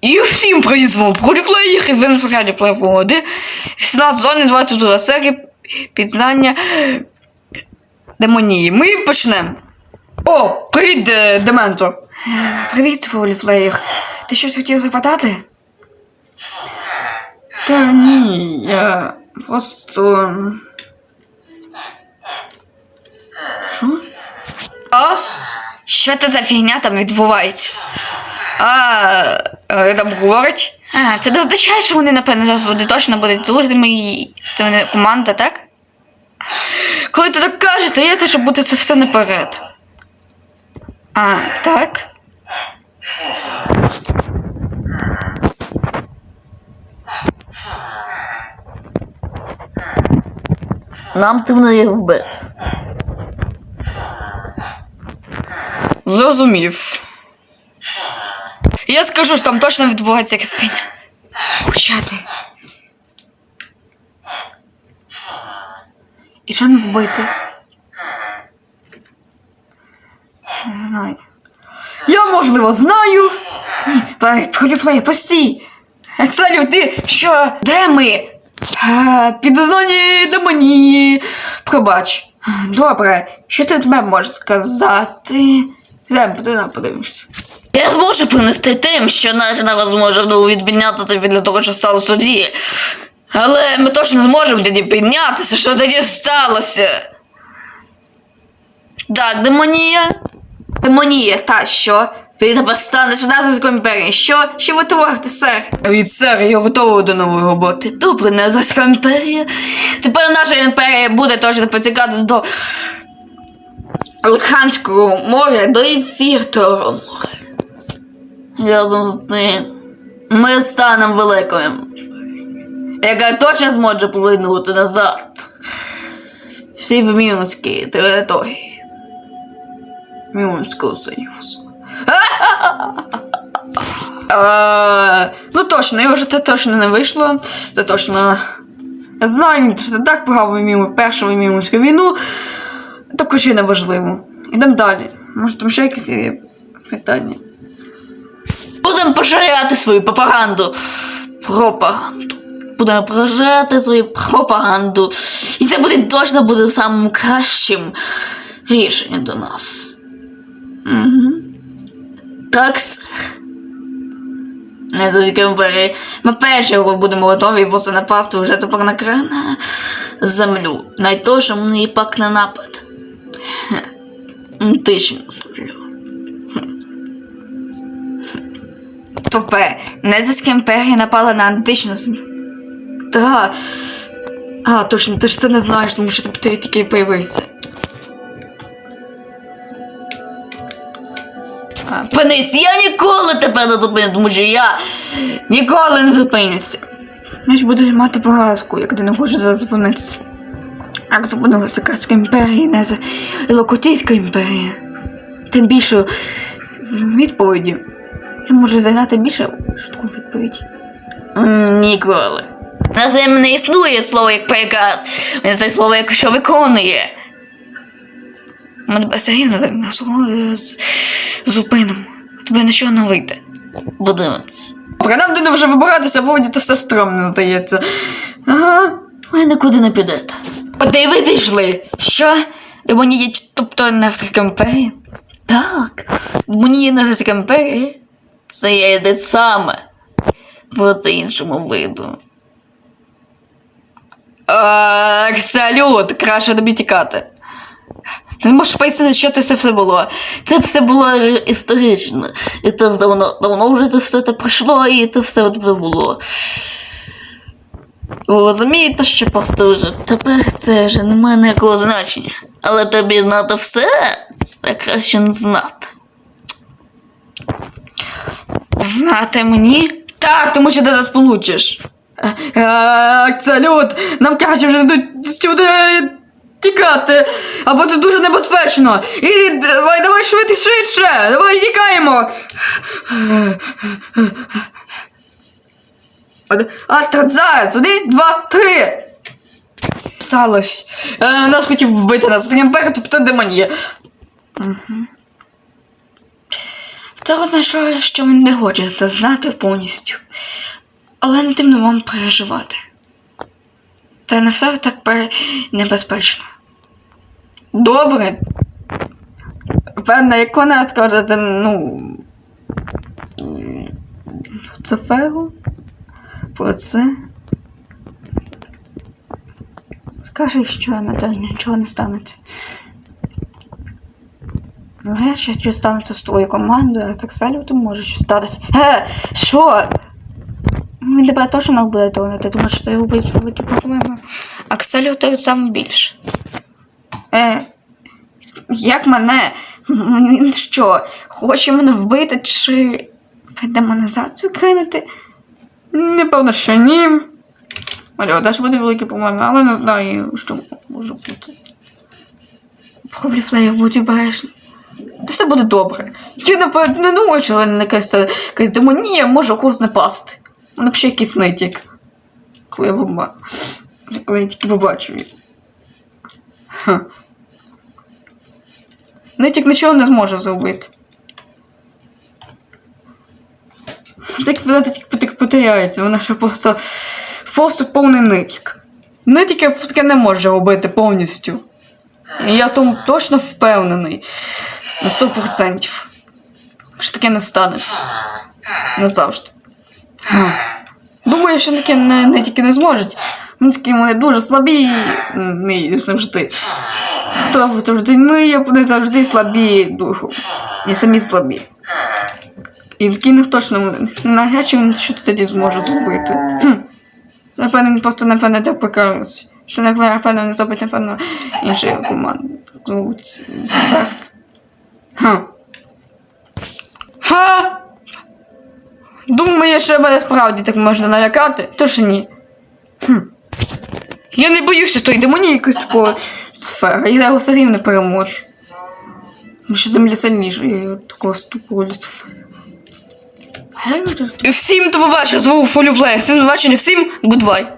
І всім привіт, з вами Проліплеєр і ви на серіалі Плейпогоди. 18 зони 22 серія пізнання демонії. Ми почнемо. О, привіт, е, Дементор. Привіт, Проліплеєр. Ти щось хотів запитати? Та ні, я просто. Що? А? Що це за фігня там відбувається? А, е, там говорить. А, це не означає, що вони, напевно, зараз буде точно будуть друзями і це вони команда, так? Коли ти так кажеш, то є те, що буде це все наперед. А, так? Нам потрібно їх вбити. Зрозумів. Я скажу, що там точно відбувається якась фігня. Почати. І що не вбити? Не знаю. Я, можливо, знаю. Ні, Проліплей, постій. Екселю, ти що? Де ми? А, Підзнані демонії. Пробач. Добре, що ти тебе можеш сказати? Йдемо, туди подивимося. Я зможу принести тим, що навіть не зможе знову відмінятися від того, що стало в суді. Але ми точно не зможемо тоді піднятися, що тоді сталося. Так, демонія. Демонія, та що? Ти тепер станеш Назарською імперією. Що? Що ви творите, сер? Від сер, я готова до нової роботи. Добре, Назарська імперія. Тепер наша імперія буде точно поцікати до Алханського моря, до Ефіртового моря. Разом з тим, ми станемо великою, яка точно зможе повернути назад всі в Мінській території Мінського Союзу. Ну точно, його ж це точно не вийшло. Це точно. Я знаю, він це так погав вимів першу Мімську війну. Також і не важливо. Ідемо далі. Може там ще якісь питання. Будемо поширяти свою пропаганду. Пропаганду. Будемо поширяти свою пропаганду. І це буде точно буде самим кращим рішенням до нас. Угу. Так, сер. Не за. Ми перші будемо готові просто напасти вже тепер на кра- на землю. Найтоже мені пак на напад. Тиші наставлю. Топе, Незерська імперія напала на античну. Та. А, точно, ти ж це не знаєш, тому що ти тільки появився. А, Панись, я ніколи тебе не зупиню, тому що я Ніколи не зупинюся. Я ж буду мати поразку, як ти не хочеш зупинитися. Як зупинилася Карська імперія, не за Локотійська імперія. Тим більше відповіді. Я можу зайняти більше швидку відповіді. М, ніколи. На землі не існує слово як приказ. Це слово як що виконує. Ми тебе так на всього зупинимо. Тебе нічого не вийде. Добре, нам буде вже вибиратися, бо мені це все стромно здається. Ага. Ви нікуди не підете. Куди ви пішли? Що? Мені є тобто Невська імперія? Так. Мені є імперія? Це є те саме. Просто іншому виду. Салют, краще тобі тікати. Ти не можеш пояснити, що це все було. Це все було історично. І це давно, давно вже це все це пройшло, і це все було. Ви розумієте, що просто вже тепер це вже не має ніякого значення. Але тобі знати все, це краще не знати. Знати мені? Так, тому що ти зараз получиш. Е, салют, нам кажуть, вже йдуть сюди тікати. Або це дуже небезпечно. І давай, давай швидше, швидше. Давай тікаємо. А так зараз. Один, два, три. Сталося. Е, нас хотів вбити нас. Тобто демонія. Це означає, що він не хоче це знати повністю. Але не тим вам переживати. Та не все так небезпечно. Добре. Певно, як вона скажете, ну. Це феру? Про це. Скажи, що на це нічого не станеться. Ну, я ще станеться з твоєю командою, а так салю то може щось статися. Е, що? Він тебе точно не буде того, ти думаєш, що ти будуть великі проблеми. Акселю тебе саме більше. Е, як мене? Він що, хоче мене вбити чи демонізацію кинути? Напевно, що ні. Алло, теж буде великі проблеми, але не знаю, що може бути. Проблі будь обережні. Все буде добре. Я напевно не думаю, що вона якась, якась демонія може когось напасти. Вона взагалі якийсь нитік. Коли я поба... Коли я тільки побачу її. Нитік нічого не зможе зробити. Так вона так, так потеряється, вона ще просто, просто повний нитік. Нитік таке не може робити повністю. Я тому точно впевнений. На 100%. Що таке не станеться. Назавжди. Думаю, що таке не, не тільки не зможуть. Вони такі вони дуже слабі не завжди. Хто завжди ми, вони завжди слабі духом. І самі слабі. І такі них точно навряд чи він що тоді зможе зробити. Хм. Напевно, він просто напевно так покажуть. Що напевно не зробить, напевно, інші команди. Ха. Ха! Думає, що мене справді так можна налякати, тож ні. Хм. Я не боюся тої демонії якось тупо сфера, я його все рівно переможу. Тому що земля його такого ступого Люцифера. Всім до побачення, звук Фолюфлеєр. Всім до побачення, всім гудбай.